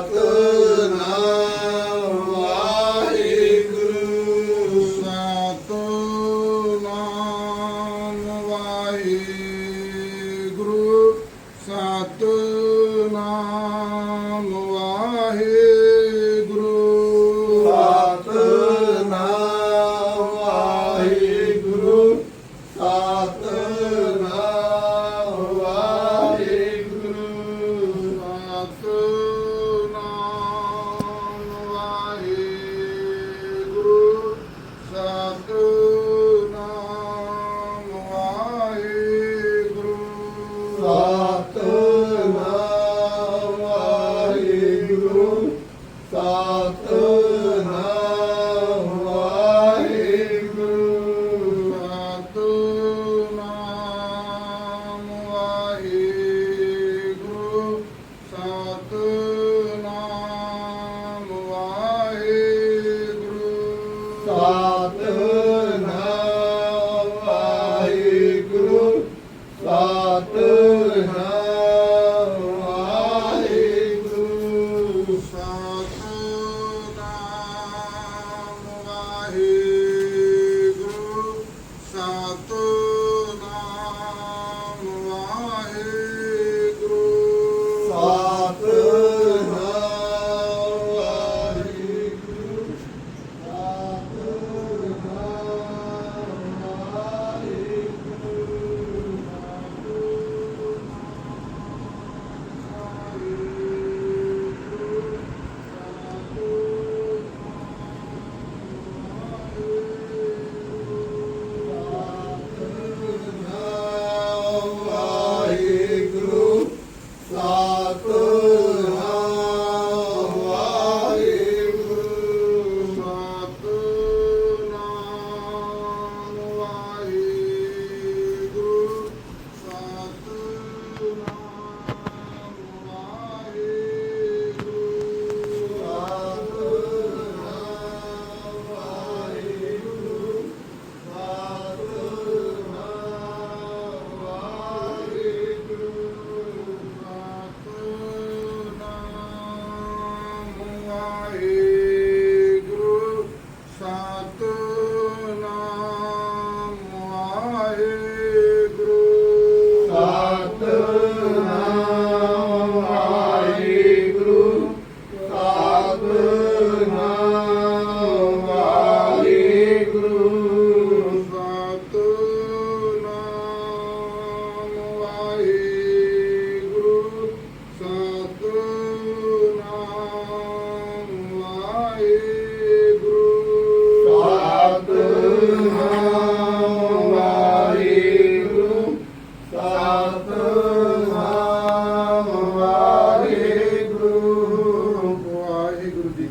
tatlı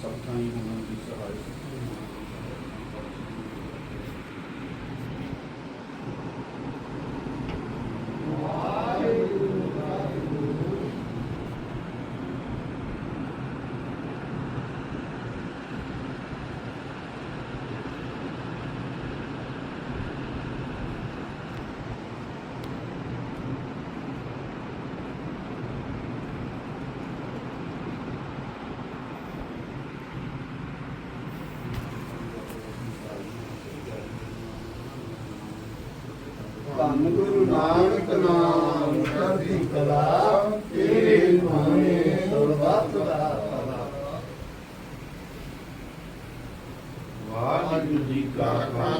sometimes one of to are high, sometimes ਧੰਨ ਗੁਰੂ ਨਾਨਕ ਨਾਮ ਚੜ੍ਹਦੀ ਕਲਾ ਤੇਰੇ ਨਾਮੇ ਸਰਬੱਤ ਦਾ ਵਾਹਿਗੁਰੂ ਜੀ ਕਾ ਖਾਲਸਾ।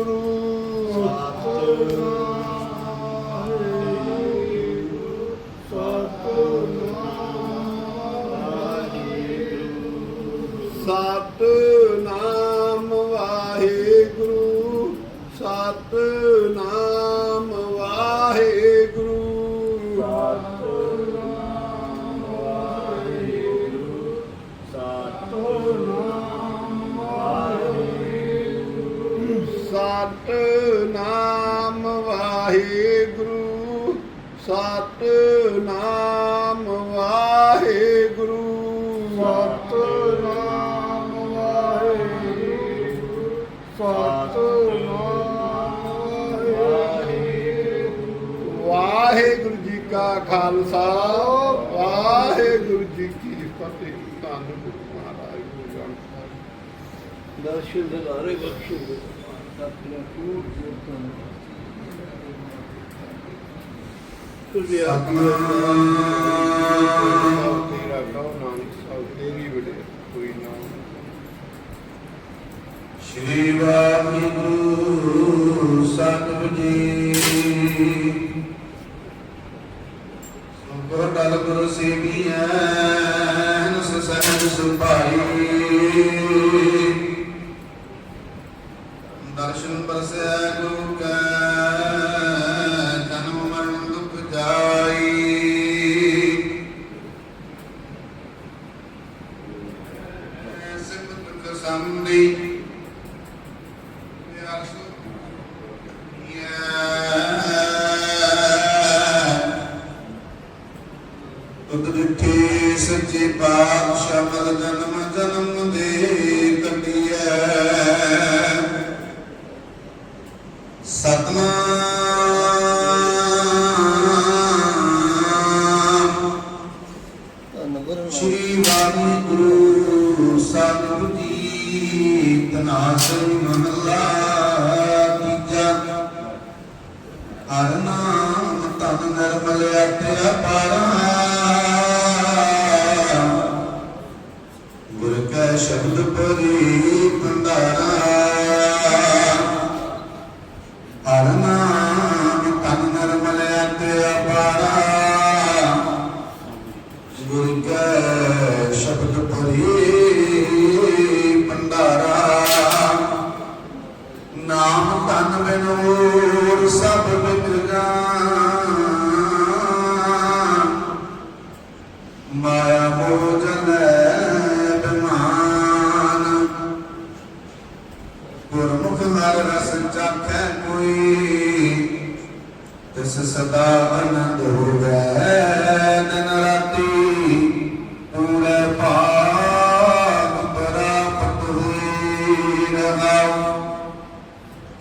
Oh. ਵਾਹਿਗੁਰੂ ਖਾਲਸਾ ਵਾਹਿਗੁਰੂ ਜੀ ਕੀ ਫਤਿਹ ਧੰਨ ਗੁਰੂ ਮਹਾਰਾਜ ਗੁਰੂ ਦਰਸ਼ਨ ਦਿਦਾਰੇ ਬਖਸ਼ੋ ਸਤਿਨਾਮ ਤੇਰਾ ਕਹੋ ਨਾਨਕ ਸਭ ਤੇਰੀ ਵਡੇ ਕੋਈ ਨਾ ਸ਼੍ਰੀ ਵਾਹਿਗੁਰੂ ਸਤਿਗੁਰੂ ਜੀ ਦੀ ਉਦਰਤੀ ਸੱਚੇ ਪਾਤਸ਼ਾਹ ਮਨ ਜਨਮ ਜਨਮ ਦੇ ਕੱਟਿਆ ਸਤਨਾਮ ਗੁਰ ਕੈ ਸ਼ਬਦ ਪਰੀ ਭੰਡਾਰਾ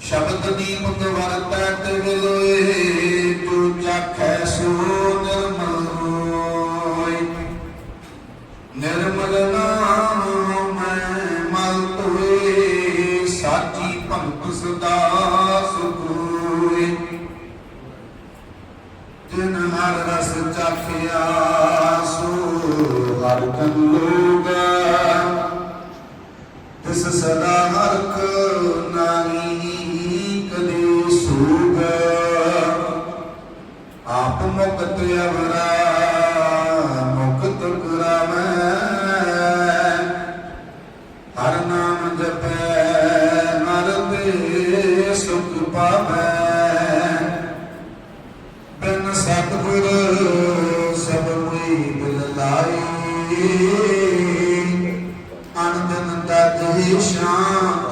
ਸ਼ਬਦ ਦੀ ਮੁਤ ਵਰਤੈ ਤੇ ਲੋਏ, ਤੂ ਜਾਖੈ ਸੋ ਨਿਰਮਲ ਹੋਇ ਨਿਰਮਲ ਨਾਮ ਮੈਂ ਮਲ ਤੋਏ ਸਾਚੀ ਭਗਤ ਸਦਾ ਸੁਖ ਹੋਏ। ਜਿਨ ਹਰ ਰਸ ਚਾਖਿਆ ਸੋ, ਹਰ ਕੰਲੋਗਾ ਤਿਸ ਸਦਾ ਹਰਕ ਨਾਹੀ ਮੁਕਤ ਅਵਰਾ ਮੁਕਤ ਕਰਾਵੈ ਹਰ ਨਾਮ ਜਪੈ, ਹਰ ਤੇ ਸੁਖ ਪਾਵੈ। ਬਿਨ ਸਤਿਗੁਰ ਸਭ ਕੋਈ ਬਿਲ ਲਾਈ ਅਨੰਦਨ ਤਜ ਸ਼ਾਂਤ ਨ